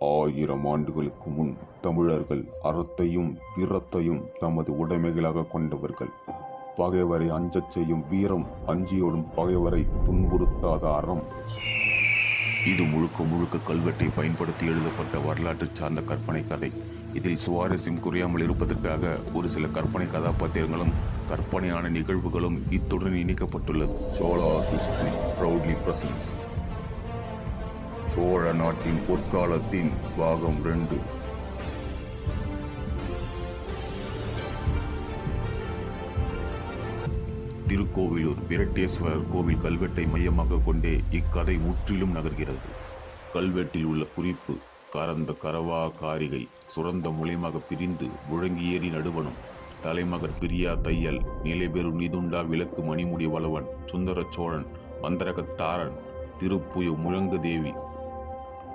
ஆயிரம் ஆண்டுகளுக்கு முன் தமிழர்கள் அறத்தையும் வீரத்தையும் தமது உடைமைகளாக கொண்டவர்கள். பகைவரை அஞ்சச் செய்யும் வீரம் அஞ்சியோடும் பகைவரை துன்புறுத்தாத அறம். இது முழுக்க முழுக்க கல்வெட்டை பயன்படுத்தி எழுதப்பட்ட வரலாற்று சார்ந்த கற்பனை கதை. இதில் சுவாரஸ்யம் குறையாமல் இருப்பதற்காக ஒரு சில கற்பனை கதாபாத்திரங்களும் கற்பனையான நிகழ்வுகளும் இத்துடன் இணைக்கப்பட்டுள்ளது. Chola's history proudly presents. Chola நாட்டின் பொற்காலத்தின் பாகம் ரெண்டு. திருக்கோவிலூர் விரட்டேஸ்வரர் கோவில் கல்வெட்டை மையமாக கொண்டே இக்கதை முற்றிலும் நகர்கிறது. கல்வெட்டில் உள்ள குறிப்பு கரந்த கரவா காரிகை சுரந்த மூலியமாக பிரிந்து முழங்கியேறி நடுவனும் தலைமகர் பிரியா தையல் நிலைபெறு நிதுண்டா விளக்கு மணிமுடி வளவன் சுந்தர சோழன் வந்தரகத்தாரன் திருப்புயு முழங்கு தேவி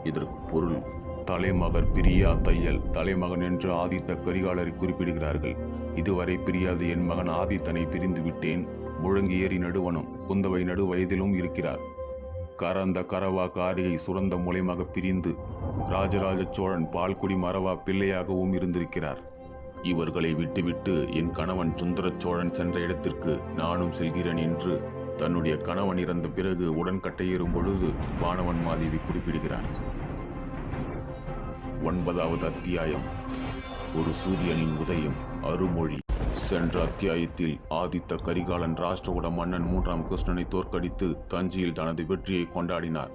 இதற்கு பொருள். தலைமகர் பிரியா தையல். தலைமகன் என்று ஆதித்த கரிகாலரை குறிப்பிடுகிறார்கள். இதுவரை பிரியாது என் மகன் ஆதித்தனை பிரிந்து விட்டேன். முழங்கியேறி நடுவனும் குந்தவை நடு வயதிலும் இருக்கிறார். கரந்த கரவா காரியை சுரந்த மூலயமாக பிரிந்து ராஜராஜ சோழன் பால்குடி மரவா பிள்ளையாகவும் இருந்திருக்கிறார். இவர்களை விட்டுவிட்டு என் கணவன் சுந்தர சோழன் சென்ற இடத்திற்கு நானும் செல்கிறேன் என்று தன்னுடைய கணவன் இறந்த பிறகு உடன்கட்டையேறும் பொழுது வானவன் மாதேவி குறிப்பிடுகிறார். ஒன்பதாவது அத்தியாயம். ஒரு சூரியனின் உதயம் அருமொழி. சென்ற அத்தியாயத்தில் ஆதித்த கரிகாலன் ராஷ்டிரகூட மன்னன் மூன்றாம் கிருஷ்ணனை தோற்கடித்து தஞ்சையில் தனது வெற்றியை கொண்டாடினார்.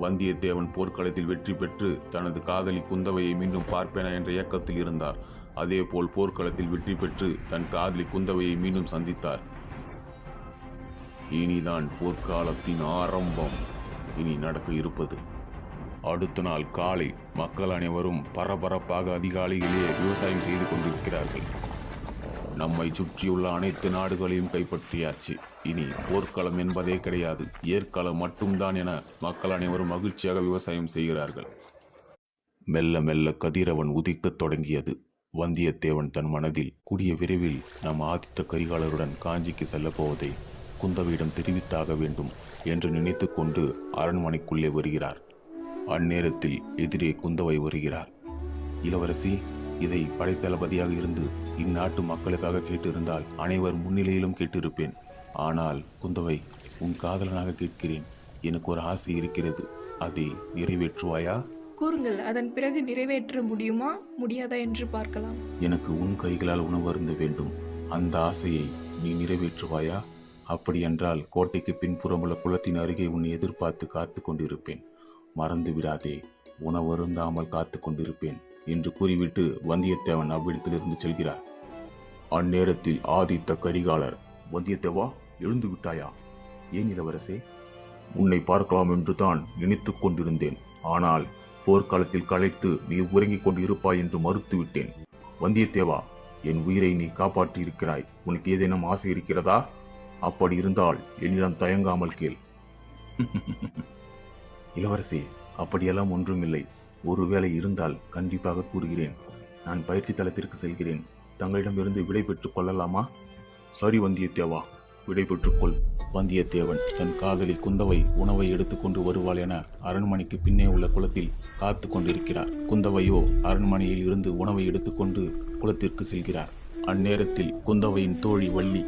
வந்தியத்தேவன் போர்க்களத்தில் வெற்றி பெற்று தனது காதலி குந்தவையை மீண்டும் பார்ப்பேனா என்ற இயக்கத்தில் இருந்தார். அதேபோல் போர்க்களத்தில் வெற்றி பெற்று தன் காதலி குந்தவையை மீண்டும் சந்தித்தார். இனிதான் போர்க்காலத்தின் ஆரம்பம். இனி நடக்க இருப்பது. அடுத்த நாள் காலை மக்கள் அனைவரும் பரபரப்பாக அதிகாலையிலே விவசாயம் செய்து கொண்டிருக்கிறார்கள். நம்மை சுற்றியுள்ள அனைத்து நாடுகளையும் கைப்பற்றியாச்சு. இனி போர்க்களம் என்பதே கிடையாது. ஏற்களம் மட்டும்தான் என மக்கள் அனைவரும் மகிழ்ச்சியாக விவசாயம் செய்கிறார்கள். மெல்ல மெல்ல கதிரவன் உதிக்கத் தொடங்கியது. வந்தியத்தேவன் தன் மனதில் கூடிய விரைவில் நம் ஆதித்த கரிகாலருடன் காஞ்சிக்கு செல்லப் போவதை குந்தவையிடம் தெரிவித்தாக வேண்டும் என்று நினைத்துக்கொண்டு அரண்மனைக்குள்ளே வருகிறார். அந்நேரத்தில் எதிரே குந்தவை வருகிறார். இளவரசி இதை படைத்தளபதியாக இருந்து இந்நாட்டு மக்களுக்காக கேட்டிருந்தால் அனைவர் முன்னிலையிலும் கேட்டிருப்பேன். ஆனால் குந்தவை உன் காதலனாக கேட்கிறேன். எனக்கு ஒரு ஆசை இருக்கிறது. அதை நிறைவேற்றுவாயா? கூறுங்கள். அதன் பிறகு நிறைவேற்ற முடியுமா? முடியாதா என்று பார்க்கலாம். எனக்கு உன் கைகளால் உணவு அருந்த வேண்டும். அந்த ஆசையை நீ நிறைவேற்றுவாயா? அப்படியென்றால் கோட்டைக்கு பின்புறமுள்ள குளத்தின் அருகே உன்னை எதிர்பார்த்து காத்து கொண்டிருப்பேன். மறந்து விடாதே உணவருந்தாமல் காத்து கொண்டிருப்பேன் என்று கூறிவிட்டு வந்தியத்தேவன் அவ்விடத்திலிருந்து செல்கிறார். அந்நேரத்தில் ஆதித்த கரிகாலர் வந்தியத்தேவா எழுந்து விட்டாயா? ஏன் இளவரசே? உன்னை பார்க்கலாம் என்று தான் நினைத்துக் கொண்டிருந்தேன். ஆனால் போர்க்காலத்தில் களைத்து நீ உறங்கிக் கொண்டு இருப்பாய் என்று மறுத்துவிட்டேன் வந்தியத்தேவா என் உயிரை நீ காப்பாற்றி இருக்கிறாய் உனக்கு ஏதேனும் ஆசை இருக்கிறதா? அப்படி இருந்தால் என்னிடம் தயங்காமல் கேள். இளவரசி அப்படியெல்லாம் ஒன்றும் இல்லை ஒருவேளை இருந்தால் கண்டிப்பாக கூறுகிறேன். நான் பயிற்சி தளத்திற்கு செல்கிறேன். தங்களிடமிருந்து விடை பெற்றுக் கொள்ளலாமா? சரி வந்தியத்தேவா. விடை பெற்றுக்கொள் வந்தியத்தேவன் தன் காதலி குந்தவை உணவை எடுத்துக்கொண்டு வருவாள் என அரண்மனைக்கு பின்னே உள்ள குளத்தில் காத்து கொண்டிருக்கிறார். குந்தவையோ அரண்மனையில் இருந்து உணவை எடுத்துக்கொண்டு குளத்திற்கு செல்கிறார். அந்நேரத்தில் குந்தவையின் தோழி வள்ளி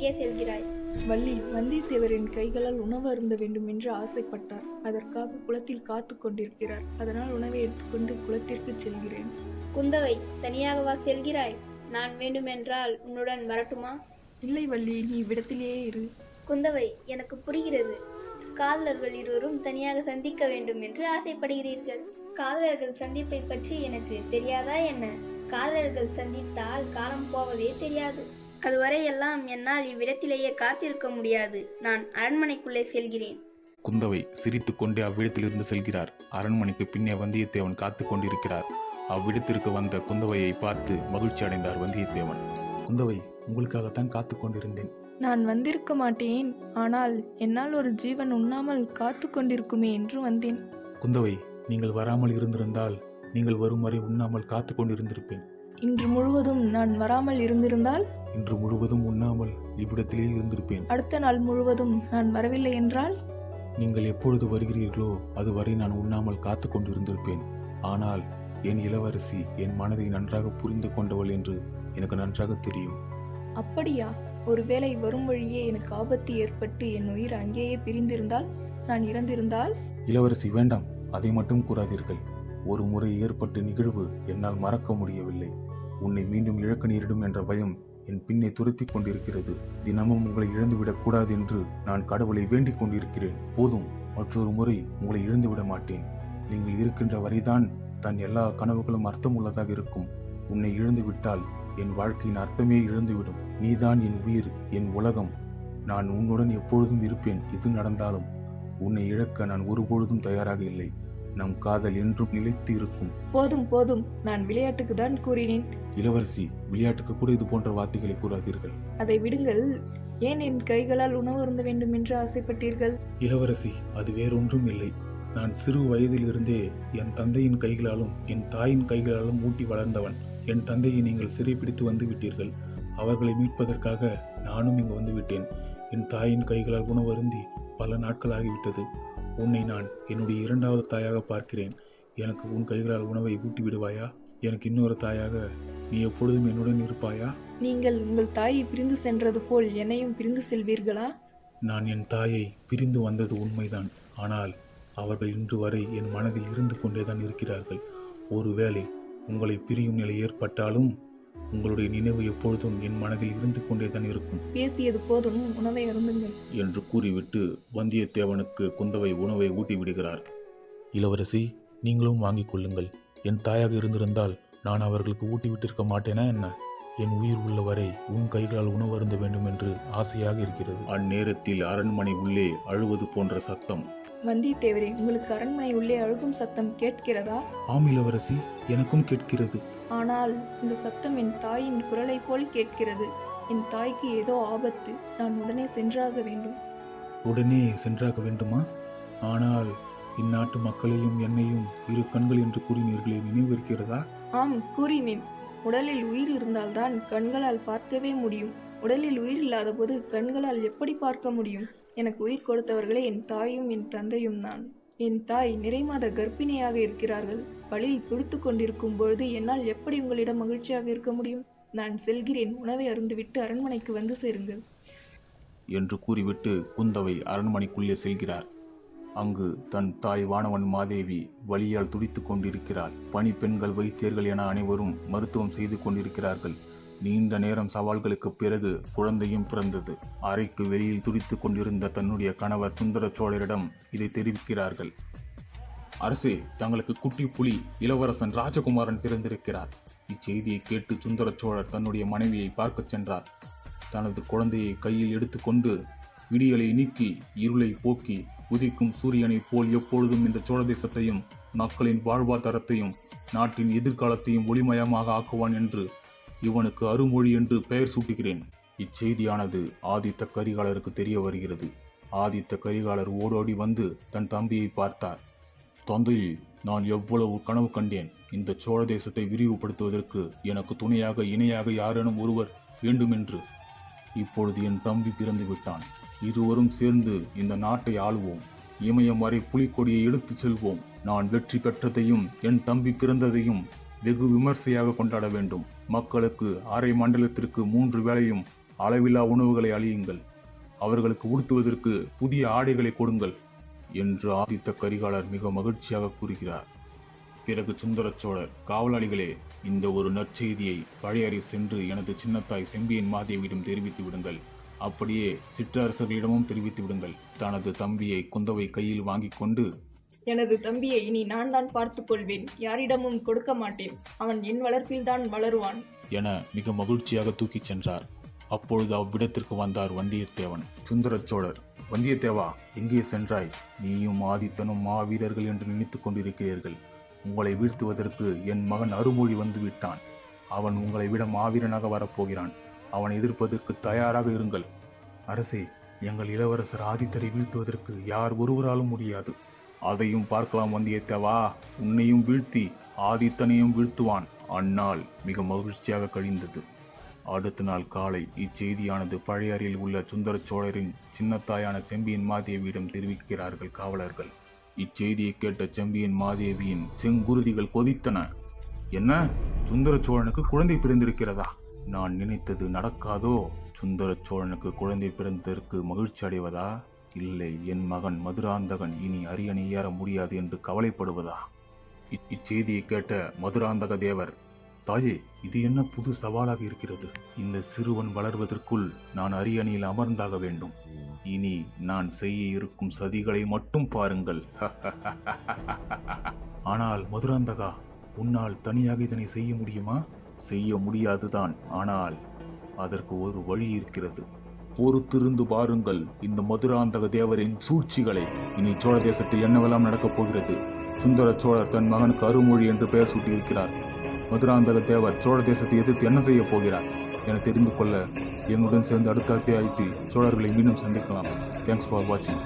எங்கே செல்கிறாய்? வள்ளி வந்தியத்தேவரின் கைகளால் உணவு அருந்த வேண்டும் என்று ஆசைப்பட்டார். அதற்காக குளத்தில் காத்து கொண்டிருக்கிறார். அதனால் உணவை எடுத்துக்கொண்டு குளத்திற்கு செல்கிறேன். குந்தவை தனியாகவா செல்கிறாய்? நான் வேண்டுமென்றால் உன்னுடன் வரட்டுமா? இல்லை வள்ளி நீ இவ்விடத்திலேயே இரு. குந்தவை எனக்கு புரிகிறது. காதலர்கள் இருவரும் தனியாக சந்திக்க வேண்டும் என்று ஆசைப்படுகிறீர்கள். காதலர்கள் சந்திப்பை பற்றி எனக்கு தெரியாதா என்ன? காதலர்கள் சந்தித்தால் காலம் போவதே தெரியாது. அதுவரை எல்லாம் என்னால் இவ்விடத்திலேயே காத்திருக்க முடியாது. நான் அரண்மனைக்குள்ளே செல்கிறேன். குந்தவை சிரித்துக்கொண்டே அவ்விடத்திலிருந்து செல்கிறார். அரண்மனைக்கு பின்னே வந்தியத்தேவன் காத்து கொண்டிருக்கிறார். அவ்விடத்திற்கு வந்த குந்தவையை பார்த்து மகிழ்ச்சி அடைந்தார் வந்தியத்தேவன். குந்தவை உங்களுக்காகத்தான் காத்து கொண்டிருந்தேன். நான் வந்திருக்க மாட்டேன். ஆனால் என்னால் ஒரு ஜீவன் உண்ணாமல் காத்து கொண்டிருக்குமே என்று வந்தேன். குந்தவை நீங்கள் வராமல் இருந்திருந்தால் நீங்கள் வரும் வரை உண்ணாமல் காத்து கொண்டிருந்திருப்பேன். இன்று முழுவதும் நான் வராமல் இருந்திருந்தால்? இன்று முழுவதும் உண்ணாமல் இவ்விடத்திலே இருந்திருப்பேன். அடுத்த நாள் முழுவதும் நான் வரவில்லை என்றால்? நீங்கள் எப்பொழுது வருகிறீர்களோ அதுவரை நான் உண்ணாமல் காத்து கொண்டிருந்திருப்பேன். ஆனால் என் இளவரசி என் மனதை நன்றாக புரிந்து கொண்டவள் என்று எனக்கு நன்றாக தெரியும். அப்படியா? ஒருவேளை வரும் வழியே எனக்கு ஆபத்து ஏற்பட்டு என் உயிர் அங்கேயே பிரிந்திருந்தால் நான் இறந்திருந்தால்? இளவரசி வேண்டாம். அதை மட்டும் கூறாதீர்கள். ஒரு முறை ஏற்பட்ட நிகழ்வு என்னால் மறக்க முடியவில்லை. உன்னை மீண்டும் இழக்க நேரிடும் என்ற பயம் என் பின்னே துரத்தி கொண்டிருக்கிறது. தினமும் உங்களை இழந்துவிடக் கூடாது என்று நான் கடவுளை வேண்டிக் கொண்டிருக்கிறேன். போதும் மற்றொரு முறை உங்களை இழந்துவிட மாட்டேன். நீங்கள் இருக்கின்ற வரைதான் தன் எல்லா கனவுகளும் அர்த்தமுள்ளதாக இருக்கும். உன்னை இழந்துவிட்டால் என் வாழ்க்கையின் அர்த்தமே இழந்துவிடும். நீதான் என் உயிர் என் உலகம். நான் உன்னுடன் எப்பொழுதும் இருப்பேன் எது நடந்தாலும். உன்னை இழக்க நான் ஒருபொழுதும் தயாராக இல்லை. நம் காதல் என்றும் நிலைத்து இருக்கும் போதும் போதும். நான் விளையாட்டுக்கு தான் கூறினேன். இளவரசி விளையாட்டுக்கு கூட இது போன்ற வார்த்தைகளை கூறாதீர்கள். அதை விடுங்கள். ஏன் என் கைகளால் உணவு அருந்த வேண்டும் என்று ஆசைப்பட்டீர்கள்? இளவரசி அது வேறொன்றும் இல்லை. நான் சிறு வயதிலிருந்தே என் தந்தையின் கைகளாலும் என் தாயின் கைகளாலும் ஊட்டி வளர்ந்தவன். என் தந்தையை நீங்கள் சிறைப்பிடித்து வந்து விட்டீர்கள். அவர்களை மீட்பதற்காக நானும் இங்கு வந்து விட்டேன். என் தாயின் கைகளால் உணவருந்தி பல நாட்கள் ஆகிவிட்டது. உன்னை நான் என்னுடைய இரண்டாவது தாயாக பார்க்கிறேன். எனக்கு உன் கைகளால் உணவை ஊட்டி விடுவாயா? எனக்கு இன்னொரு தாயாக நீ எப்பொழுதும் என்னுடன் இருப்பாயா? நீங்கள் உங்கள் தாயை பிரிந்து சென்றது போல் என்னையும் பிரிந்து செல்வீர்களா? நான் என் தாயை பிரிந்து வந்தது உண்மைதான். ஆனால் அவர்கள் இன்று வரை என் மனதில் இருந்து கொண்டேதான் இருக்கிறார்கள். ஒருவேளை உங்களை பிரியும் நிலை ஏற்பட்டாலும் உங்களுடைய நினைவு எப்பொழுதும் என் மனதில் இருந்து கொண்டேதான் இருக்கும். பேசியது போதும் உணவை அருந்துங்கள். என்று கூறிவிட்டு வந்தியத்தேவனுக்கு குந்தவை உணவை ஊட்டி விடுகிறார். இளவரசி நீங்களும் வாங்கிக் கொள்ளுங்கள். என் தாயாக இருந்திருந்தால் நான் அவர்களுக்கு ஊட்டி விட்டிருக்க மாட்டேனா என்ன? என் உயிர் உள்ளவரை உன் கைகளால் உணவு அருந்த வேண்டும் என்று ஆசையாக இருக்கிறது. அந்நேரத்தில் அரண்மனை உள்ளே அழுவது போன்ற சத்தம். வந்தியத்தேவரே உங்களுக்கு அரண்மனை உள்ளே அழுகும் சத்தம் கேட்கிறதா? ஆம் இளவரசி எனக்கும் கேட்கிறது. ஆனால் இந்த சத்தம் என் தாயின் குரலைப் போல் கேட்கிறது. என் தாய்க்கு ஏதோ ஆபத்து. நான் உடனே சென்றாக வேண்டும். உடனே சென்றாக வேண்டுமா? ஆனால் இந்நாட்டு மக்களையும் என்னையும் இரு கண்கள் என்று கூறினீர்களே நினைவிருக்கிறதா ஆம் கூறினேன். உடலில் உயிர் இருந்தால்தான் கண்களால் பார்க்கவே முடியும். உடலில் உயிர் இல்லாதபோது கண்களால் எப்படி பார்க்க முடியும்? எனக்கு உயிர் கொடுத்தவர்களே என் தாயும் என் தந்தையும் தான். என் தாய் நிறைமாத கர்ப்பிணியாக இருக்கிறார்கள். வழியில் துடித்து கொண்டிருக்கும் பொழுது என்னால் எப்படி உங்களிடம் மகிழ்ச்சியாக இருக்க முடியும்? நான் செல்கிறேன். உணவை அருந்துவிட்டு அரண்மனைக்கு வந்து சேருங்கள். என்று கூறிவிட்டு குந்தவை அரண்மனைக்குள்ளே செல்கிறார். அங்கு தன் தாய் வானவன் மாதேவி வழியால் துடித்து கொண்டிருக்கிறாள். பணிப்பெண்கள் வைத்தியர்கள் என அனைவரும் மருத்துவம் செய்து கொண்டிருக்கிறார்கள். நீண்ட நேரம் சவால்களுக்கு பிறகு குழந்தையும் பிறந்தது. அறைக்கு வெளியில் துடித்துக் கொண்டிருந்த தன்னுடைய கணவர் சுந்தர சோழரிடம் இதை தெரிவிக்கிறார்கள். அரசே தங்களுக்கு குட்டி புலி இளவரசன் ராஜகுமாரன் பிறந்திருக்கிறார். இச்செய்தியை கேட்டு சுந்தர சோழர் தன்னுடைய மனைவியை பார்க்கச் சென்றார். தனது குழந்தையை கையில் எடுத்துக்கொண்டு விடியலை நீக்கி இருளை போக்கி உதிக்கும் சூரியனைப் போல் எப்பொழுதும் இந்த சோழ தேசத்தையும் மக்களின் வாழ்வாதாரத்தையும் நாட்டின் எதிர்காலத்தையும் ஒளிமயமாக ஆக்குவான் என்று இவனுக்கு அருமொழி என்று பெயர் சூட்டுகிறேன். இச்செய்தியானது ஆதித்த கரிகாலருக்கு தெரிய வருகிறது. ஆதித்த கரிகாலர் ஓடோடி வந்து தன் தம்பியை பார்த்தார். தந்தையே நான் எவ்வளவு கனவு கண்டேன். இந்த சோழ தேசத்தை விரிவுபடுத்துவதற்கு எனக்கு துணையாக இணையாக யாரேனும் ஒருவர் வேண்டுமென்று. இப்பொழுது என் தம்பி பிறந்து விட்டான். இருவரும் சேர்ந்து இந்த நாட்டை ஆளுவோம். இமயம் வரை புலிக்கொடியை எடுத்துச் செல்வோம். நான் வெற்றி பெற்றதையும் என் தம்பி பிறந்ததையும் வெகு விமர்சையாக கொண்டாட வேண்டும். மக்களுக்கு அரை மண்டலத்திற்கு மூன்று வேளையும் அளவில்லா உணவுகளை அழியுங்கள். அவர்களுக்கு உடுத்துவதற்கு புதிய ஆடைகளை கொடுங்கள் என்று ஆதித்த கரிகாலர் மிக மகிழ்ச்சியாக கூறுகிறார். பிறகு சுந்தரச்சோழர் காவலாளிகளே இந்த ஒரு நற்செய்தியை பழையறை சென்று எனது சின்னத்தாய் செம்பியன் மாதேவியிடம் தெரிவித்து விடுங்கள். அப்படியே சிற்றரசர்களிடமும் தெரிவித்து விடுங்கள். தனது தம்பியை குந்தவை கையில் வாங்கிக் கொண்டு எனது தம்பியை இனி நான் தான் பார்த்துக் கொள்வேன். யாரிடமும் கொடுக்க மாட்டேன். அவன் என் வளர்ப்பில்தான் வளருவான். என மிக மகிழ்ச்சியாக தூக்கிச் சென்றார். அப்பொழுது அவ்விடத்திற்கு வந்தார் வந்தியத்தேவன். சுந்தர சோழர் வந்தியத்தேவா எங்கே சென்றாய்? நீயும் ஆதித்தனும் மாவீரர்கள் என்று நினைத்துக் கொண்டிருக்கிறீர்கள். உங்களை வீழ்த்துவதற்கு என் மகன் அருமொழி வந்து விட்டான். அவன் உங்களை விட மாவீரனாக வரப்போகிறான். அவனை எதிர்ப்பதற்கு தயாராக இருங்கள். அரசே எங்கள் இளவரசர் ஆதித்தரை வீழ்த்துவதற்கு யார் ஒருவராலும் முடியாது. அதையும் பார்க்கலாம் வந்தியத்தேவா. உன்னையும் வீழ்த்தி ஆதித்தனையும் வீழ்த்துவான். அந்நாள் மிக மகிழ்ச்சியாக கழிந்தது. அடுத்த நாள் காலை இச்செய்தியானது பழையாறில் உள்ள சுந்தர சோழரின் சின்னத்தாயான செம்பியன் மாதேவியிடம் தெரிவிக்கிறார்கள் காவலர்கள். இச்செய்தியை கேட்ட செம்பியன் மாதேவியின் செங்குருதிகள் கொதித்தன. என்ன? சுந்தர சோழனுக்கு குழந்தை பிறந்திருக்கிறதா? நான் நினைத்தது நடக்காதோ? சுந்தர சோழனுக்கு குழந்தை பிறந்ததற்கு மகிழ்ச்சி அடைவதா? இல்லை என் மகன் மதுராந்தகன் இனி அரியணை ஏற முடியாது என்று கவலைப்படுவதா? இச்செய்தியை கேட்ட மதுராந்தக தேவர் தாயே இது என்ன புது சவாலாக இருக்கிறது? இந்த சிறுவன் வளர்வதற்குள் நான் அரியணையில் அமர்ந்தாக வேண்டும். இனி நான் செய்ய இருக்கும் சதிகளை மட்டும் பாருங்கள். ஆனால் மதுராந்தகா உன்னால் தனியாக இதனை செய்ய முடியுமா? செய்ய முடியாதுதான். ஆனால் அதற்கு ஒரு வழி இருக்கிறது. பொறுத்திருந்து பாருங்கள் இந்த மதுராந்தக தேவரின் சூழ்ச்சிகளை. இனி சோழ தேசத்தில் என்னவெல்லாம் நடக்கப் போகிறது? சுந்தர சோழர் தன் மகனுக்கு அருமொழி என்று பெயர் சூட்டியிருக்கிறார். மதுராந்தக தேவர் சோழ தேசத்தை எதிர்த்து என்ன செய்யப் போகிறார்? என தெரிந்து கொள்ள எங்களுடன் சேர்ந்து அடுத்த அத்தியாயத்தில் சோழர்களை மீண்டும் சந்திக்கலாம். தேங்க்ஸ் ஃபார் வாட்சிங்